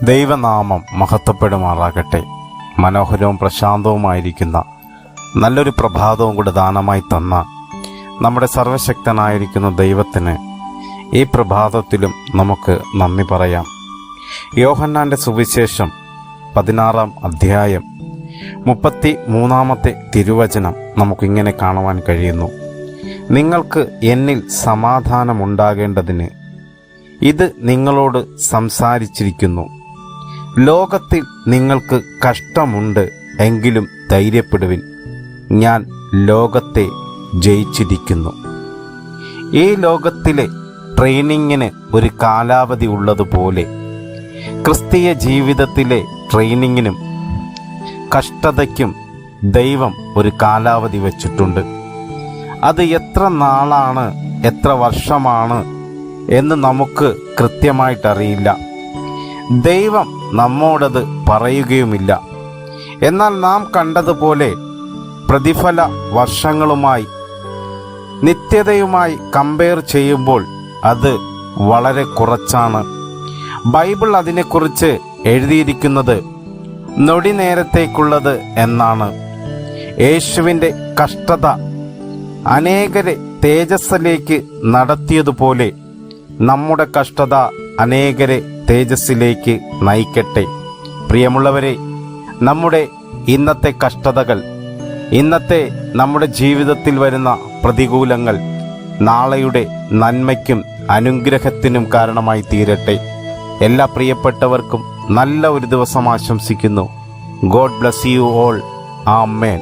ദൈവനാമം മഹത്വപ്പെടുമാറാകട്ടെ. മനോഹരവും പ്രശാന്തവുമായിരിക്കുന്ന നല്ലൊരു പ്രഭാതവും കൂടെ ദാനമായി തന്ന നമ്മുടെ സർവശക്തനായിരിക്കുന്ന ദൈവത്തിന് ഈ പ്രഭാതത്തിലും നമുക്ക് നന്ദി പറയാം. യോഹന്നാന്റെ സുവിശേഷം പതിനാറാം അധ്യായം മുപ്പത്തി മൂന്നാമത്തെ തിരുവചനം നമുക്കിങ്ങനെ കാണുവാൻ കഴിയുന്നു. നിങ്ങൾക്ക് എന്നിൽ സമാധാനമുണ്ടാകേണ്ടതിന് ഇത് നിങ്ങളോട് സംസാരിച്ചിരിക്കുന്നു. ലോകത്തിൽ നിങ്ങൾക്ക് കഷ്ടമുണ്ട് എങ്കിലും ധൈര്യപ്പെടുവിൻ. ഞാൻ ലോകത്തെ ജയിച്ചിരിക്കുന്നു. ഈ ലോകത്തിലെ ട്രെയിനിങ്ങിന് ഒരു കാലാവധി ഉള്ളതുപോലെ ക്രിസ്തീയ ജീവിതത്തിലെ ട്രെയിനിങ്ങിനും കഷ്ടതയ്ക്കും ദൈവം ഒരു കാലാവധി വച്ചിട്ടുണ്ട്. അത് എത്ര നാളാണ് എത്ര വർഷമാണ് എന്ന് നമുക്ക് കൃത്യമായിട്ടറിയില്ല. ദൈവം നമ്മോടത് പറയുകയുമില്ല. എന്നാൽ നാം കണ്ടതുപോലെ പ്രതിഫല വർഷങ്ങളുമായി നിത്യതയുമായി കമ്പയർ ചെയ്യുമ്പോൾ അത് വളരെ കുറച്ചാണ്. ബൈബിൾ അതിനെക്കുറിച്ച് എഴുതിയിരിക്കുന്നത് നൊടി നേരത്തേക്കുള്ളത് എന്നാണ്. യേശുവിന്റെ കഷ്ടത അനേകരെ തേജസ്സിലേക്ക് നടത്തിയതുപോലെ നമ്മുടെ കഷ്ടത അനേകരെ തേജസ്സിലേക്ക് നയിക്കട്ടെ. പ്രിയമുള്ളവരെ നമ്മുടെ ഇന്നത്തെ കഷ്ടതകൾ ഇന്നത്തെ നമ്മുടെ ജീവിതത്തിൽ വരുന്ന പ്രതികൂലങ്ങൾ നാളെയുടെ നന്മയ്ക്കും അനുഗ്രഹത്തിനും കാരണമായി തീരട്ടെ. എല്ലാ പ്രിയപ്പെട്ടവർക്കും നല്ല ഒരു ദിവസം ആശംസിക്കുന്നു. God bless you all. Amen.